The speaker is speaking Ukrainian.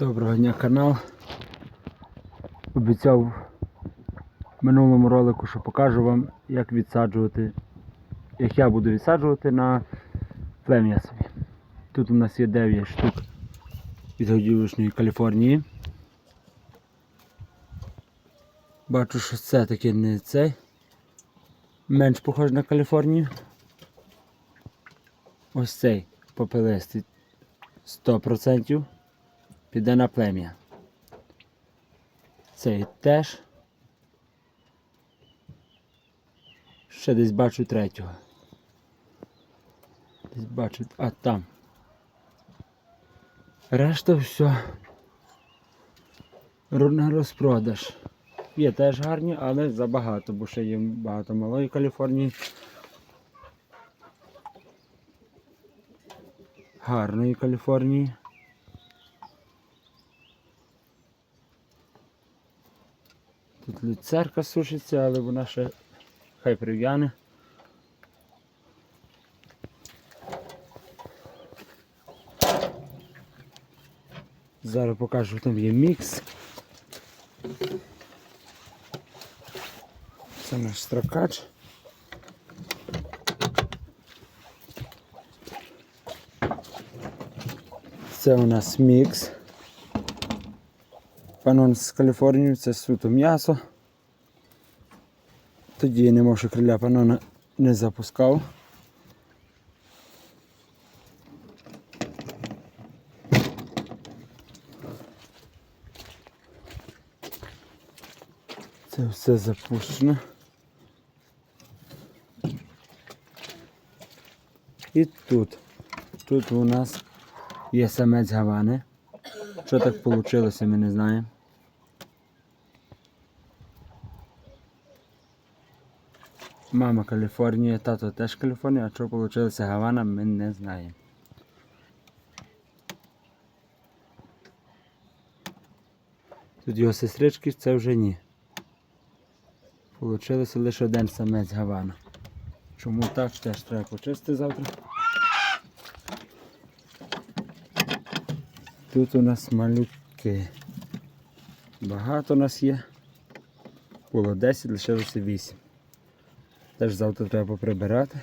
Доброго дня канал. Обіцяв в минулому ролику, що покажу вам, як відсаджувати, як я буду відсаджувати на плем'я собі. Тут у нас є 9 штук від годівочної Каліфорнії. Бачу, що це таки не цей. Менш похож на Каліфорнію. Ось цей попелистий 100% піде на плем'я. Цей теж. Ще десь бачу третього. Десь бачу, а там. Решта все. Ро- розпродаж. Є теж гарні, але забагато, бо ще є багато малої Каліфорнії. Гарної Каліфорнії. Тут люцерка сушиться, але вона ще хай прив'яне. Зараз покажу, там є мікс. Це наш строкач. Це у нас мікс. Панон з Каліфорнії, це суто м'ясо. Тоді я не можу криля панона не запускав. Це все запущено. І тут. Тут у нас є самець гавани. Що так вийшло, ми не знаємо. Мама Каліфорнія, тато теж Каліфорнія, а що вийшло Гавана, ми не знаємо. Тут його сестрички, це вже ні. Получилося лише один самець Гавана. Чому так, теж треба почистити завтра. Тут у нас малюки. Багато у нас є. Було 10, лишилося 8. Теж завтра треба поприбирати.